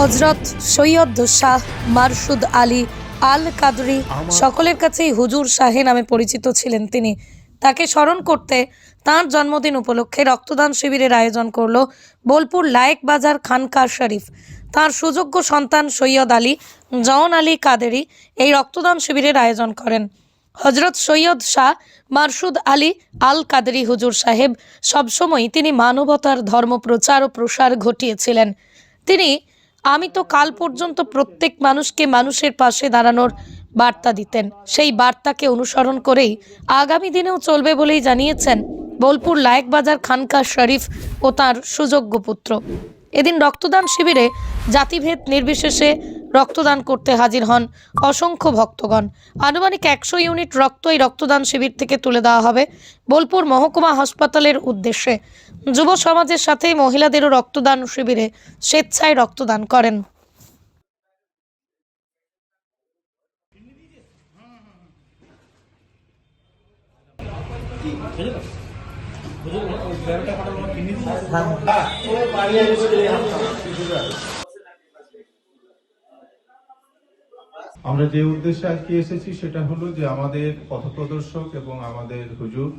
হজরত সৈয়দ শাহ মারশুদ আলী আল কাদরি সকলের কাছেই হুজুর শাহে নামে পরিচিত ছিলেন তিনি। তাকে স্মরণ করতে তাঁর জন্মদিন উপলক্ষে রক্তদান শিবিরের আয়োজন করল বোলপুর লায়েক বাজার খানকার শরীফ। তার সুযোগ্য সন্তান সৈয়দ আলী জন আলী কাদেরি এই রক্তদান শিবিরের আয়োজন করেন। হজরত সৈয়দ শাহ মারশুদ আলী আল কাদেরি হুজুর সাহেব সবসময় তিনি মানবতার ধর্ম প্রচার ও প্রসার ঘটিয়েছিলেন। তিনি আমি তো কাল পর্যন্ত প্রত্যেক মানুষকে মানুষের পাশে দাঁড়ানোর বার্তা দিতেন। সেই বার্তাকে অনুসরণ করেই আগামী দিনেও চলবে বলেই জানিয়েছেন বোলপুর লায়েকবাজার খানকা শরীফ ও তার সুযোগ্য পুত্র। এদিন রক্তদান শিবিরে জাতিভেদ নির্বিশেষে রক্তদান করতে হাজির হন অসংখ্য ভক্তগণ। আনুমানিক একশো ইউনিট রক্ত এই রক্তদান শিবির থেকে তুলে দেওয়া হবে বোলপুর মহকুমা হাসপাতালের উদ্দেশ্যে। যুব সমাজের সাথে মহিলাদেরও রক্তদান শিবিরে স্বেচ্ছায় রক্তদান করেন। আমরা যে উদ্দেশ্যে আজকে এসেছি সেটা হলো যে আমাদের পথপ্রদর্শক এবং আমাদের হুজুর,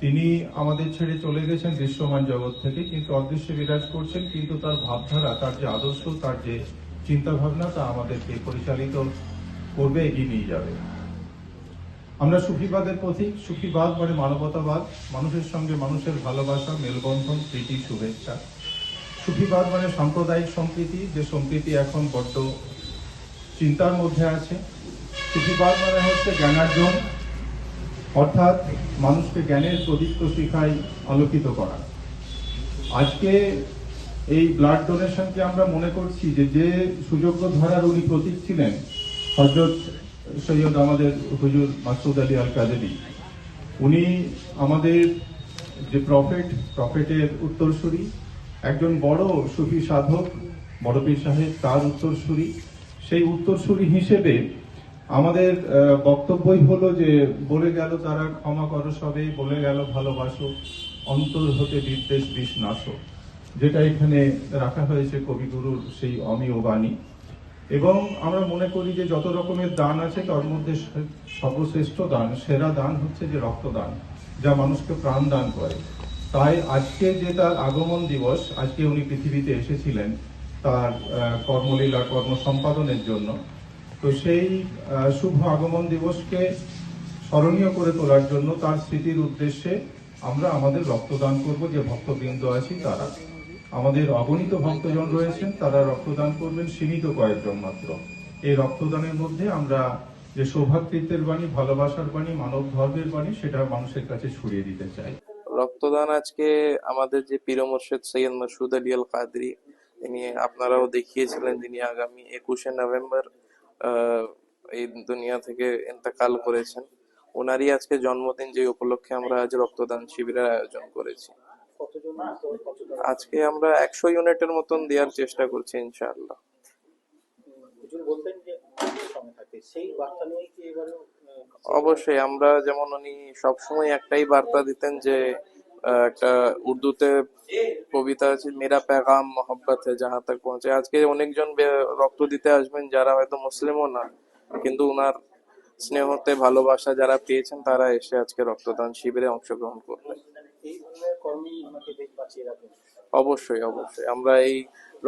তিনি আমাদের ছেড়ে চলে গেছেন দৃশ্যমান জগৎ থেকে, কিন্তু অদৃশ্যে বিরাজ করছেন, কিন্তু তার ভাবধারা, তার যে আদর্শ, তার যে চিন্তা ভাবনা তা আমাদেরকে পরিচালিত করবে, এগিয়ে নিয়ে যাবে। আমরা সুফিবাদের প্রতীক, সুফিবাদ মানে মানবতাবাদ, মানুষের সঙ্গে মানুষের ভালোবাসা, মেলবন্ধন, প্রীতি, শুভেচ্ছা। সুফিবাদ মানে সাম্প্রদায়িক সম্প্রীতি, যে সম্প্রীতি এখন বড্ড চিন্তার মধ্যে আছে। সুফিবাদ মানে হচ্ছে জ্ঞানার্জন, অর্থাৎ মানুষকে জ্ঞানের প্রদীপ্ত শিখায় আলোকিত করা। আজকে এই ব্লাড ডোনেশনকে আমরা মনে করছি যে যে সুযোগ্য ধরার উনি প্রতীক ছিলেন, হজরত সৈয়দ আমাদের হুজুর মাসুদ আলী আল কাদেরি উনি আমাদের যে প্রফেট প্রফেটের উত্তরসূরি, একজন বড় সুফি সাধক, বড় পীর সাহেব, তার উত্তরসূরি। সেই উত্তরসূরি হিসেবে আমাদের বক্তব্যই হলো যে বলে গেল তারা, ক্ষমা করো সবে বলে গেল ভালোবাসো, অন্তর হতে বিদ্বেষ বিষ নাশো যেটা এখানে রাখা হয়েছে কবিগুরুর সেই অমীয় বাণী। এবং আমরা মনে করি যে যত রকমের দান আছে, তার মধ্যে সর্বশ্রেষ্ঠ দান, সেরা দান হচ্ছে যে রক্তদান, যা মানুষকে প্রাণ দান করে। তাই আজকে যে তার আগমন দিবস, আজকে উনি পৃথিবীতে এসেছিলেন তার কর্মলীলা কর্ম সম্পাদনের জন্য। তো সেই শুভ আগমন দিবসকে স্মরণীয় করে তোলার জন্য তার স্মৃতির উদ্দেশ্যে আমরা আমাদের রক্তদান করব যে ভক্তবৃন্দ আছি তারা। আমাদের অগণিত ভক্তজন রয়েছেন, তারা রক্তদান করবেন সীমিত কয়েকজন মাত্র। এই রক্তদানের মধ্যে আমরা যে সৌভাতৃত্বের বাণী, ভালোবাসার বাণী, মানব ধর্মের বাণী, সেটা মানুষের কাছে ছড়িয়ে দিতে চাই। রক্তদান আজকে আমাদের যে পীর মোর্শেদ সৈয়দ মসুদ আলী আল কাদরি তিনি আপনারাও দেখিয়েছিলেন যিনি আগামী একুশে নভেম্বর এই দুনিয়া থেকে ইন্তেকাল করেছেন। ওনারই আজকে জন্মদিন যে উপলক্ষে আমরা আজ রক্তদান শিবিরের আয়োজন করেছি। আজকে আমরা একশো ইউনিটের মতন দেওয়ার চেষ্টা করছি ইনশাআল্লাহ। অবশ্যই আমরা যেমন উনি সবসময় একটাই বার্তা দিতেন যে একটা উর্দুতে কবিতা আছে, মেরা পেগাম মোহাম্মত যাহা তক পৌঁছে। আজকে অনেকজন রক্ত দিতে আসবেন, যারা হয়তো মুসলিমও না, কিন্তু ওনার স্নেহতে ভালোবাসা যারা পেয়েছেন, তারা এসে আজকে রক্তদান শিবিরে অংশগ্রহণ করবেন। এই ধরনের কর্মী আমাকে বাঁচিয়ে অবশ্যই অবশ্যই। আমরা এই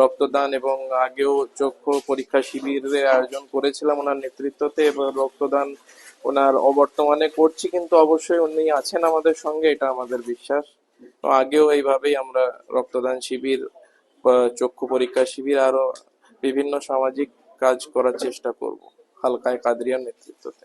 রক্তদান এবং আগেও চক্ষু পরীক্ষা শিবিরের আয়োজন করেছিলাম ওনার নেতৃত্বতে এবং রক্তদান ওনার অবর্তমানে করছি, কিন্তু অবশ্যই উনি আছেন আমাদের সঙ্গে, এটা আমাদের বিশ্বাস। আগেও এইভাবেই আমরা রক্তদান শিবির চক্ষু পরীক্ষা শিবির আরও বিভিন্ন সামাজিক কাজ করার চেষ্টা করব, হালকায় কাদরিয়ার নেতৃত্বতে।